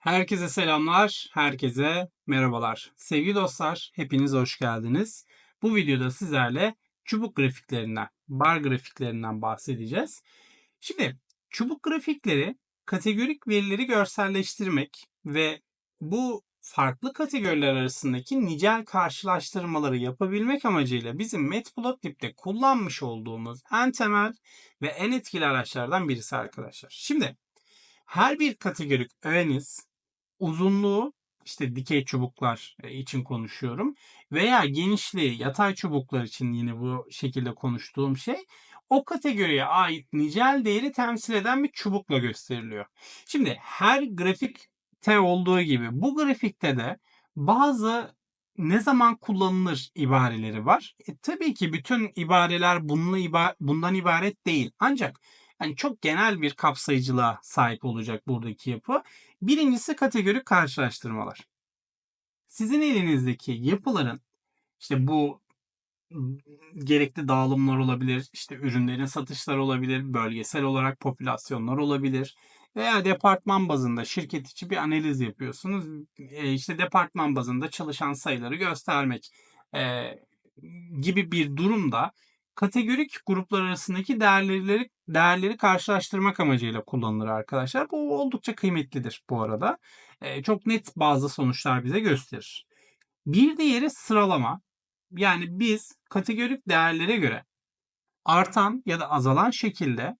Herkese selamlar, herkese merhabalar. Sevgili dostlar, hepiniz hoş geldiniz. Bu videoda sizlerle çubuk grafiklerinden, bar grafiklerinden bahsedeceğiz. Şimdi çubuk grafikleri kategorik verileri görselleştirmek ve bu farklı kategoriler arasındaki nicel karşılaştırmaları yapabilmek amacıyla bizim Matplotlib'de kullanmış olduğumuz en temel ve en etkili araçlardan birisi arkadaşlar. Şimdi her bir kategorik öğeniz uzunluğu işte dikey çubuklar e, için konuşuyorum veya genişliği yatay çubuklar için yine bu şekilde konuştuğum şey o kategoriye ait nicel değeri temsil eden bir çubukla gösteriliyor. Şimdi her grafikte olduğu gibi bu grafikte de bazı ne zaman kullanılır ibareleri var. E, tabii ki bütün ibareler bununla iba bundan ibaret değil. Ancak yani çok genel bir kapsayıcılığa sahip olacak buradaki yapı. Birincisi kategorik karşılaştırmalar. Sizin elinizdeki yapıların işte bu gerekli dağılımlar olabilir, işte ürünlerin satışlar olabilir, bölgesel olarak popülasyonlar olabilir veya departman bazında şirket içi bir analiz yapıyorsunuz. E, işte departman bazında çalışan sayıları göstermek e, gibi bir durumda kategorik gruplar arasındaki değerleri değerleri karşılaştırmak amacıyla kullanılır arkadaşlar. Bu oldukça kıymetlidir bu arada. E, çok net bazı sonuçlar bize gösterir. Bir diğeri sıralama. Yani biz kategorik değerlere göre artan ya da azalan şekilde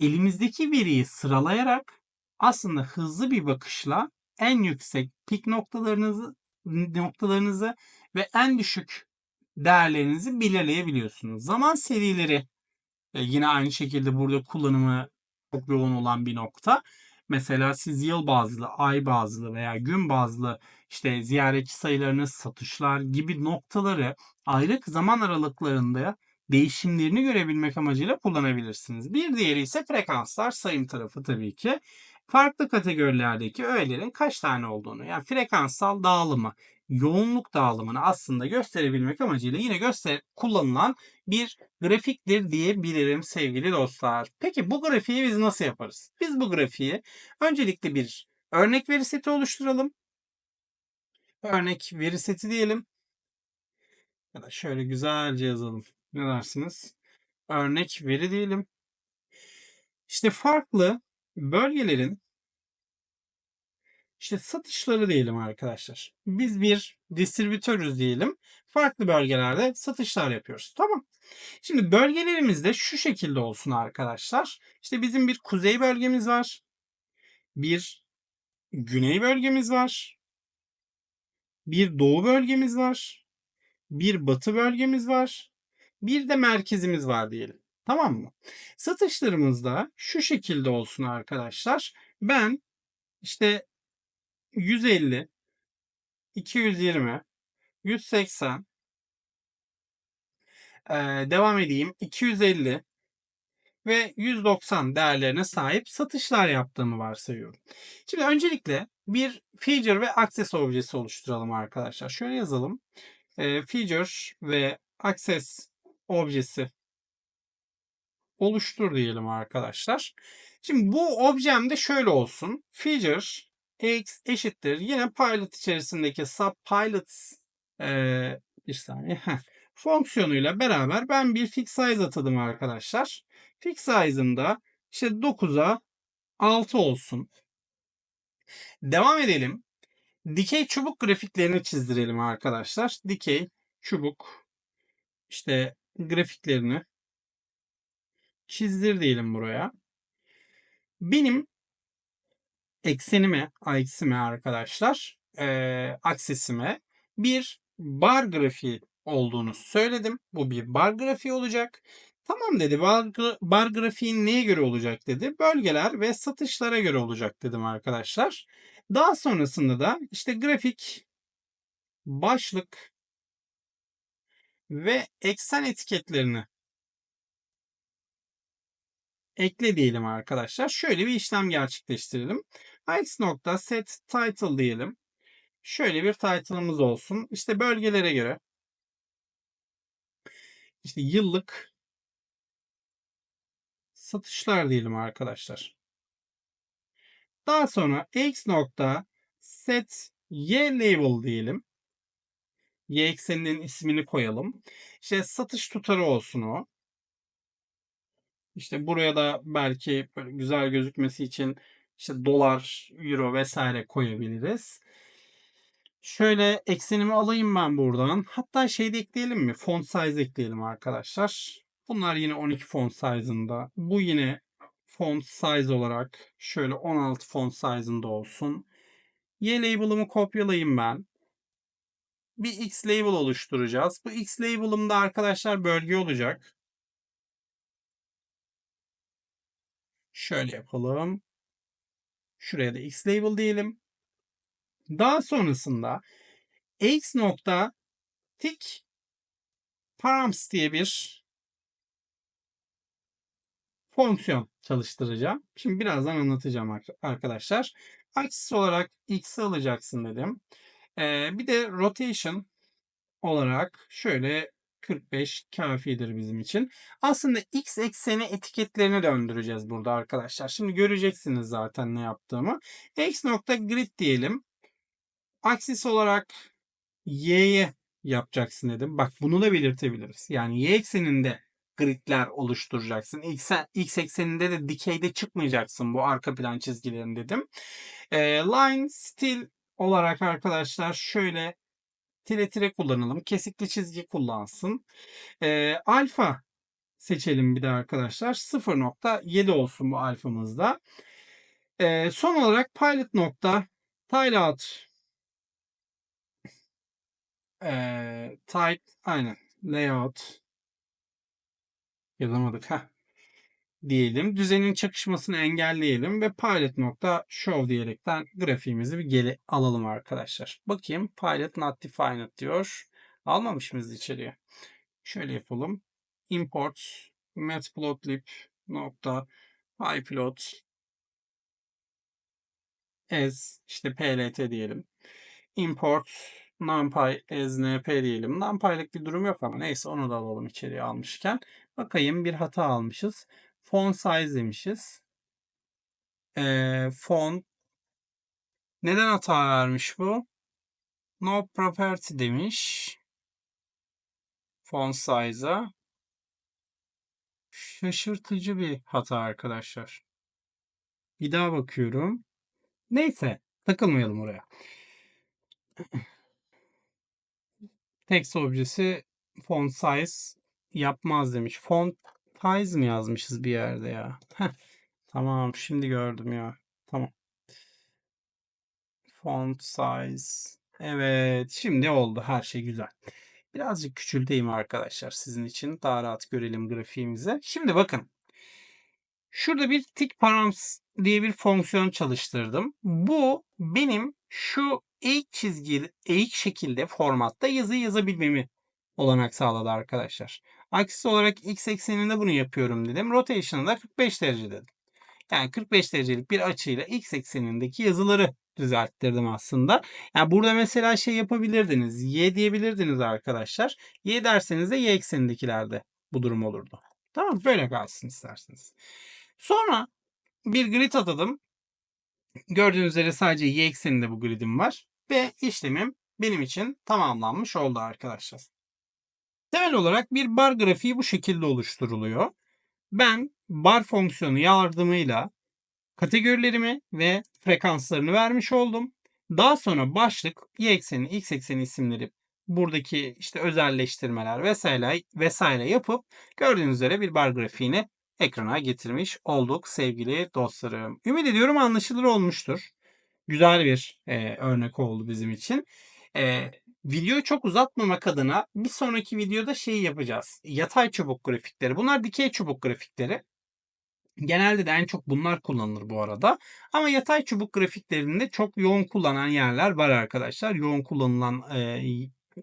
elimizdeki veriyi sıralayarak aslında hızlı bir bakışla en yüksek pik noktalarınızı noktalarınızı ve en düşük değerlerinizi belirleyebiliyorsunuz. Zaman serileri e, yine aynı şekilde burada kullanımı çok yoğun olan bir nokta. Mesela siz yıl bazlı, ay bazlı veya gün bazlı işte ziyaretçi sayılarınız, satışlar gibi noktaları ayrı zaman aralıklarında değişimlerini görebilmek amacıyla kullanabilirsiniz. Bir diğeri ise frekanslar sayım tarafı tabii ki. Farklı kategorilerdeki öğelerin kaç tane olduğunu yani frekanssal dağılımı yoğunluk dağılımını aslında gösterebilmek amacıyla yine göster kullanılan bir grafiktir diyebilirim sevgili dostlar. Peki bu grafiği biz nasıl yaparız? Biz bu grafiği öncelikle bir örnek veri seti oluşturalım. Örnek veri seti diyelim. Ya da şöyle güzelce yazalım. Ne dersiniz? Örnek veri diyelim. İşte farklı bölgelerin işte satışları diyelim arkadaşlar. Biz bir distribütörüz diyelim. Farklı bölgelerde satışlar yapıyoruz. Tamam. Şimdi bölgelerimiz de şu şekilde olsun arkadaşlar. İşte bizim bir kuzey bölgemiz var. Bir güney bölgemiz var. Bir doğu bölgemiz var. Bir batı bölgemiz var. Bir de merkezimiz var diyelim. Tamam mı? Satışlarımız da şu şekilde olsun arkadaşlar. Ben işte 150, 220, 180, ee, devam edeyim. 250 ve 190 değerlerine sahip satışlar yaptığımı varsayıyorum. Şimdi öncelikle bir feature ve access objesi oluşturalım arkadaşlar. Şöyle yazalım. E, feature ve access objesi oluştur diyelim arkadaşlar. Şimdi bu objemde şöyle olsun. Feature x eşittir. Yine pilot içerisindeki subpilots ee, bir saniye fonksiyonuyla beraber ben bir fix size atadım arkadaşlar. Fix size'ında işte 9'a 6 olsun. Devam edelim. Dikey çubuk grafiklerini çizdirelim arkadaşlar. Dikey çubuk işte grafiklerini çizdir diyelim buraya. Benim eksenime, aksime arkadaşlar, e, aksesime bir bar grafiği olduğunu söyledim. Bu bir bar grafiği olacak. Tamam dedi. Bar, bar grafiğin neye göre olacak dedi. Bölgeler ve satışlara göre olacak dedim arkadaşlar. Daha sonrasında da işte grafik, başlık ve eksen etiketlerini ekle diyelim arkadaşlar. Şöyle bir işlem gerçekleştirelim. X nokta set title diyelim. Şöyle bir title'ımız olsun. İşte bölgelere göre işte yıllık satışlar diyelim arkadaşlar. Daha sonra x nokta set y label diyelim. Y ekseninin ismini koyalım. İşte satış tutarı olsun o. İşte buraya da belki böyle güzel gözükmesi için işte dolar, euro vesaire koyabiliriz. Şöyle eksenimi alayım ben buradan. Hatta şey de ekleyelim mi? Font size ekleyelim arkadaşlar. Bunlar yine 12 font size'ında. Bu yine font size olarak şöyle 16 font size'ında olsun. Y label'ımı kopyalayayım ben. Bir X label oluşturacağız. Bu X label'ımda arkadaşlar bölge olacak. Şöyle yapalım. Şuraya da X label diyelim. Daha sonrasında x nokta tik params diye bir fonksiyon çalıştıracağım. Şimdi birazdan anlatacağım arkadaşlar. Aksis olarak x'i alacaksın dedim. Ee, bir de rotation olarak şöyle 45 kafidir bizim için. Aslında x ekseni etiketlerini döndüreceğiz burada arkadaşlar. Şimdi göreceksiniz zaten ne yaptığımı. x nokta grid diyelim. Aksis olarak y'ye yapacaksın dedim. Bak bunu da belirtebiliriz. Yani y ekseninde gridler oluşturacaksın. X, X ekseninde de dikeyde çıkmayacaksın bu arka plan çizgilerin dedim. E, line stil olarak arkadaşlar şöyle tire tire kullanalım. Kesikli çizgi kullansın. E, alfa seçelim bir de arkadaşlar. 0.7 olsun bu alfamızda. E, son olarak pilot nokta tileout e, type aynen layout yazamadık ha diyelim. Düzenin çakışmasını engelleyelim ve pilot nokta show diyerekten grafiğimizi bir geri alalım arkadaşlar. Bakayım pilot not defined diyor. Almamış mıyız içeriye? Şöyle yapalım. Import matplotlib nokta pyplot as işte plt diyelim. Import numpy as np diyelim. Numpy'lık bir durum yok ama neyse onu da alalım içeriye almışken. Bakayım bir hata almışız. Font size demişiz. Ee, font neden hata vermiş bu? No property demiş. Font size'a. Şaşırtıcı bir hata arkadaşlar. Bir daha bakıyorum. Neyse takılmayalım oraya. Text objesi font size yapmaz demiş. Font size mi yazmışız bir yerde ya? Heh, tamam şimdi gördüm ya. Tamam. Font size. Evet şimdi oldu. Her şey güzel. Birazcık küçülteyim arkadaşlar sizin için. Daha rahat görelim grafiğimizi. Şimdi bakın. Şurada bir tick params diye bir fonksiyon çalıştırdım. Bu benim şu eğik çizgi, eğik şekilde formatta yazı yazabilmemi olanak sağladı arkadaşlar. Aksis olarak x ekseninde bunu yapıyorum dedim. Rotation'ı da 45 derece dedim. Yani 45 derecelik bir açıyla x eksenindeki yazıları düzelttirdim aslında. Yani burada mesela şey yapabilirdiniz. Y diyebilirdiniz arkadaşlar. Y derseniz de y eksenindekilerde bu durum olurdu. Tamam böyle kalsın isterseniz. Sonra bir grid atadım. Gördüğünüz üzere sadece y ekseninde bu gridim var. Ve işlemim benim için tamamlanmış oldu arkadaşlar. Temel olarak bir bar grafiği bu şekilde oluşturuluyor. Ben bar fonksiyonu yardımıyla kategorilerimi ve frekanslarını vermiş oldum. Daha sonra başlık, y ekseni, x ekseni isimleri buradaki işte özelleştirmeler vesaire vesaire yapıp gördüğünüz üzere bir bar grafiğini ekrana getirmiş olduk sevgili dostlarım. Ümit ediyorum anlaşılır olmuştur. Güzel bir e, örnek oldu bizim için. E, videoyu çok uzatmamak adına bir sonraki videoda şey yapacağız. Yatay çubuk grafikleri. Bunlar dikey çubuk grafikleri. Genelde de en çok bunlar kullanılır bu arada. Ama yatay çubuk grafiklerinde çok yoğun kullanan yerler var arkadaşlar. Yoğun kullanılan e,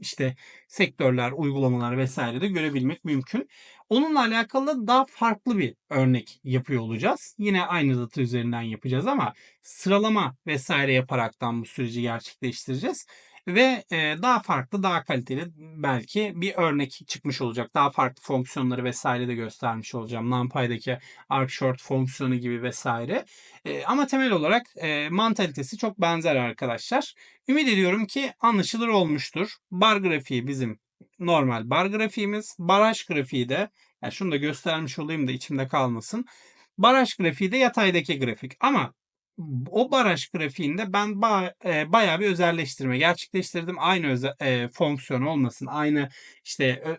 işte sektörler, uygulamalar vesaire de görebilmek mümkün. Onunla alakalı daha farklı bir örnek yapıyor olacağız. Yine aynı data üzerinden yapacağız ama sıralama vesaire yaparaktan bu süreci gerçekleştireceğiz. Ve e, daha farklı, daha kaliteli belki bir örnek çıkmış olacak. Daha farklı fonksiyonları vesaire de göstermiş olacağım. NumPy'daki ArcShort fonksiyonu gibi vesaire. E, ama temel olarak e, mantalitesi çok benzer arkadaşlar. Ümit ediyorum ki anlaşılır olmuştur. Bar grafiği bizim normal bar grafiğimiz. Baraj grafiği de yani şunu da göstermiş olayım da içimde kalmasın. Baraj grafiği de yataydaki grafik. Ama o baraj grafiğinde ben ba- e, bayağı bir özelleştirme gerçekleştirdim. Aynı öze- e, fonksiyon olmasın, aynı işte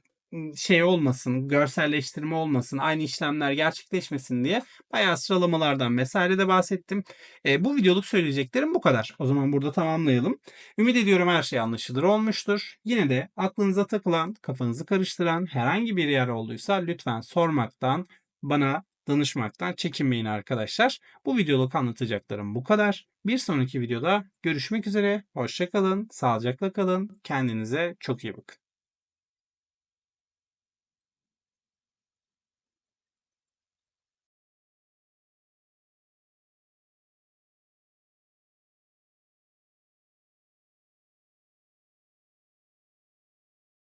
şey olmasın, görselleştirme olmasın, aynı işlemler gerçekleşmesin diye bayağı sıralamalardan vesaire de bahsettim. E, bu videoluk söyleyeceklerim bu kadar. O zaman burada tamamlayalım. Ümit ediyorum her şey anlaşılır olmuştur. Yine de aklınıza takılan, kafanızı karıştıran herhangi bir yer olduysa lütfen sormaktan, bana danışmaktan çekinmeyin arkadaşlar. Bu videoluk anlatacaklarım bu kadar. Bir sonraki videoda görüşmek üzere. Hoşçakalın, sağlıcakla kalın. Kendinize çok iyi bakın.